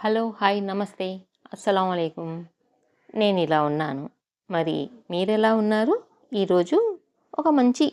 Hello hi నమస్తే. అస్సలం అయికం నేను ఇలా ఉన్నాను. మరి మీరెలా ఉన్నారు? ఈరోజు ఒక మంచి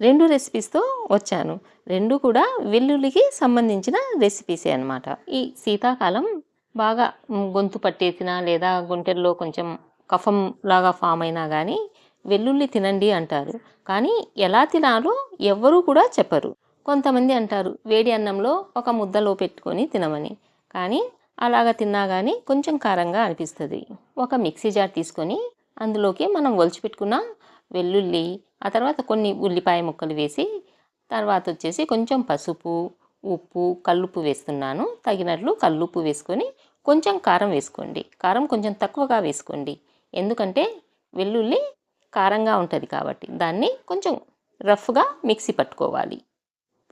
రెండు రెసిపీస్తో వచ్చాను. రెండు కూడా వెల్లుల్లికి సంబంధించిన రెసిపీసే అనమాట ఈ శీతాకాలం బాగా గొంతు పట్టేసినా లేదా గుంటెల్లో కొంచెం కఫం లాగా ఫామ్ అయినా కానీ వెల్లుల్లి తినండి అంటారు. కానీ ఎలా తినాలో ఎవ్వరూ కూడా చెప్పరు. కొంతమంది అంటారు వేడి అన్నంలో ఒక ముద్దలో పెట్టుకొని తినమని. కానీ అలాగ తిన్నా కానీ కొంచెం కారంగా అనిపిస్తుంది. ఒక మిక్సీ జార్ తీసుకొని అందులోకి మనం ఒలిచిపెట్టుకున్న వెల్లుల్లి ఆ తర్వాత కొన్ని ఉల్లిపాయ ముక్కలు వేసి తర్వాత వచ్చేసి కొంచెం పసుపు ఉప్పు కల్లుప్పు వేస్తున్నాను. తగినట్లు కల్లుప్పు వేసుకొని కొంచెం కారం వేసుకోండి. కారం కొంచెం తక్కువగా వేసుకోండి. ఎందుకంటే వెల్లుల్లి కారంగా ఉంటుంది కాబట్టి దాన్ని కొంచెం రఫ్గా మిక్సీ పట్టుకోవాలి.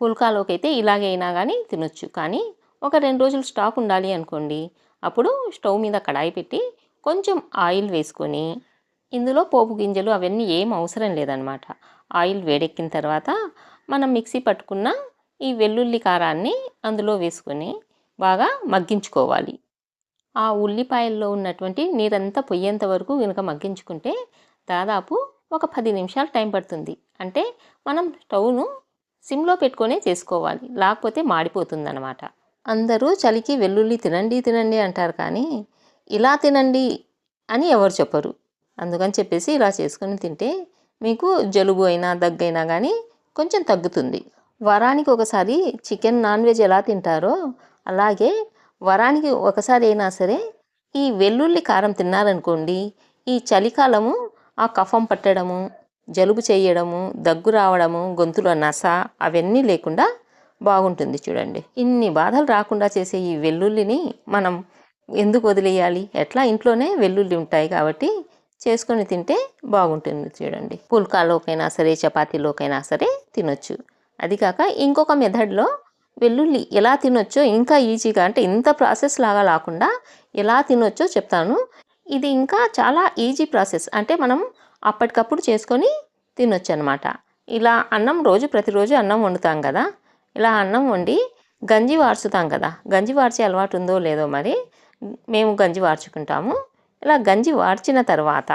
పుల్కాలోకి అయితే ఇలాగే అయినా కానీ తినొచ్చు. కానీ ఒక రెండు రోజులు స్టాక్ ఉండాలి అనుకోండి. అప్పుడు స్టవ్ మీద కడాయి పెట్టి కొంచెం ఆయిల్ వేసుకొని ఇందులో పోపు గింజలు అవన్నీ ఏం అవసరం లేదనమాట ఆయిల్ వేడెక్కిన తర్వాత మనం మిక్సీ పట్టుకున్న ఈ వెల్లుల్లి కారాన్ని అందులో వేసుకొని బాగా మగ్గించుకోవాలి. ఆ ఉల్లిపాయల్లో ఉన్నటువంటి నీరంతా పొయ్యేంత వరకు కనుక మగ్గించుకుంటే దాదాపు ఒక పది నిమిషాలు టైం పడుతుంది. అంటే మనం స్టవ్ను సిమ్లో పెట్టుకొనే చేసుకోవాలి. లేకపోతే మాడిపోతుందన్నమాట. అందరూ చలికి వెల్లుల్లి తినండి తినండి అంటారు కానీ ఇలా తినండి అని ఎవరు చెప్పరు. అందుకని చెప్పేసి ఇలా చేసుకొని తింటే మీకు జలుబు అయినా దగ్గైనా కానీ కొంచెం తగ్గుతుంది. వరానికి ఒకసారి చికెన్ నాన్ వెజ్ ఎలా తింటారో అలాగే వరానికి ఒకసారి అయినా సరే ఈ వెల్లుల్లి కారం తిన్నారనుకోండి ఈ చలికాలము ఆ కఫం పట్టడము జలుబు చేయడము దగ్గు రావడము గొంతులో నస అవన్నీ లేకుండా బాగుంటుంది చూడండి. ఇన్ని బాధలు రాకుండా చేసే ఈ వెల్లుల్లిని మనం ఎందుకు వదిలేయాలి? ఎట్లా? ఇంట్లోనే వెల్లుల్లి ఉంటాయి కాబట్టి చేసుకొని తింటే బాగుంటుంది చూడండి. పుల్కాలోకైనా సరే చపాతీలోకైనా సరే తినొచ్చు. అది కాక ఇంకొక మెథడ్లో వెల్లుల్లి ఎలా తినొచ్చో ఇంకా ఈజీగా అంటే ఇంత ప్రాసెస్ లాగా లేకుండా ఎలా తినొచ్చో చెప్తాను. ఇది ఇంకా చాలా ఈజీ ప్రాసెస్ అంటే మనం అప్పటికప్పుడు చేసుకొని తినొచ్చు అనమాట ఇలా అన్నం రోజు ప్రతిరోజు అన్నం వండుతాం కదా. ఇలా అన్నం వండి గంజి వార్చుతాం కదా. గంజి వార్చే అలవాటు ఉందో లేదో మరి మేము గంజి వార్చుకుంటాము. ఇలా గంజి వార్చిన తర్వాత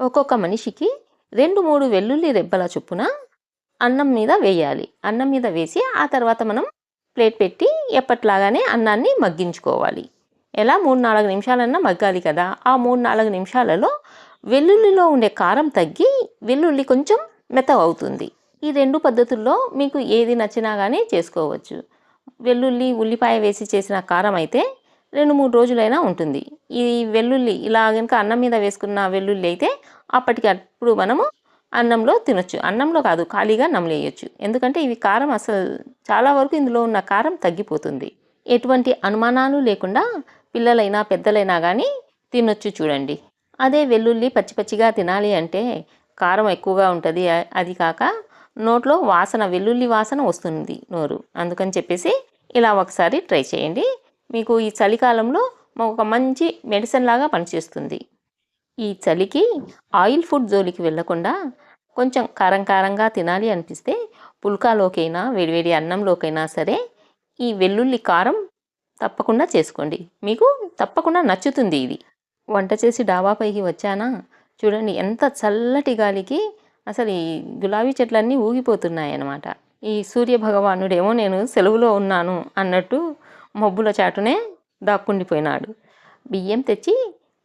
ఒక్కొక్క మనిషికి రెండు మూడు వెల్లుల్లి రెబ్బల చొప్పున అన్నం మీద వేయాలి. అన్నం మీద వేసి ఆ తర్వాత మనం ప్లేట్ పెట్టి ఎప్పట్లాగానే అన్నాన్ని మగ్గించుకోవాలి. ఎలా? మూడు నాలుగు నిమిషాలన్నా మగ్గాలి కదా. ఆ మూడు నాలుగు నిమిషాలలో వెల్లుల్లిలో ఉండే కారం తగ్గి వెల్లుల్లి కొంచెం మెత్తగా అవుతుంది ఈ రెండు పద్ధతుల్లో మీకు ఏది నచ్చినా కానీ చేసుకోవచ్చు. వెల్లుల్లి ఉల్లిపాయ వేసి చేసిన కారం అయితే రెండు మూడు రోజులైనా ఉంటుంది. ఈ వెల్లుల్లి ఇలా కనుక అన్నం మీద వేసుకున్న వెల్లుల్లి అయితే అప్పటికి అప్పుడు మనము అన్నంలో తినొచ్చు. అన్నంలో కాదు ఖాళీగా నమలేయచ్చు ఎందుకంటే ఇవి కారం అసలు చాలా వరకు ఇందులో ఉన్న కారం తగ్గిపోతుంది. ఎటువంటి అనుమానాలు లేకుండా పిల్లలైనా పెద్దలైనా కానీ తినొచ్చు చూడండి. అదే వెల్లుల్లి పచ్చి పచ్చిగా తినాలి అంటే కారం ఎక్కువగా ఉంటుంది. అది కాక నోట్లో వాసన వెల్లుల్లి వాసన వస్తుంది నోరు. అందుకని చెప్పేసి ఇలా ఒకసారి ట్రై చేయండి. మీకు ఈ చలికాలంలో ఒక మంచి మెడిసిన్ లాగా పనిచేస్తుంది. ఈ చలికి ఆయిల్ ఫుడ్ జోలికి వెళ్ళకుండా కొంచెం కారం కారంగా తినాలి అనిపిస్తే పుల్కాలోకైనా వేడివేడి అన్నంలోకైనా సరే ఈ వెల్లుల్లి కారం తప్పకుండా చేసుకోండి. మీకు తప్పకుండా నచ్చుతుంది ఇది. వంట చేసి డాబాపైకి వచ్చానా? చూడండి ఎంత చల్లటి గాలికి అసలు ఈ గులాబీ చెట్లన్నీ ఊగిపోతున్నాయి అన్నమాట ఈ సూర్య భగవానుడేమో నేను సెలవులో ఉన్నాను అన్నట్టు మబ్బుల చాటునే దాక్కుండిపోయినాడు. బియ్యం తెచ్చి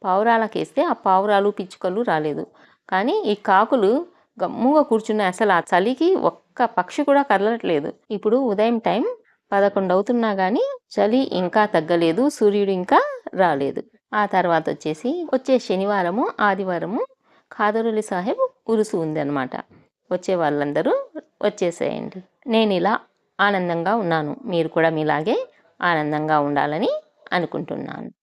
పావురాలకేస్తే ఆ పావురాలు పిచ్చుకలు రాలేదు. కానీ ఈ కాకులు గమ్ముగా కూర్చున్నాయి అసలు ఆ చలికి ఒక్క పక్షి కూడా కదలట్లేదు. ఇప్పుడు ఉదయం టైం పదకొండు అవుతున్నా కానీ చలి ఇంకా తగ్గలేదు సూర్యుడు ఇంకా రాలేదు. ఆ తర్వాత వచ్చేసి వచ్చే శనివారము ఆదివారము ఖాదరులి సాహెబ్ ఉరుసు ఉంది అనమాట వచ్చే వాళ్ళందరూ వచ్చేసేయండి. నేను ఇలా ఆనందంగా ఉన్నాను. మీరు కూడా మీలాగే ఆనందంగా ఉండాలని అనుకుంటున్నాను.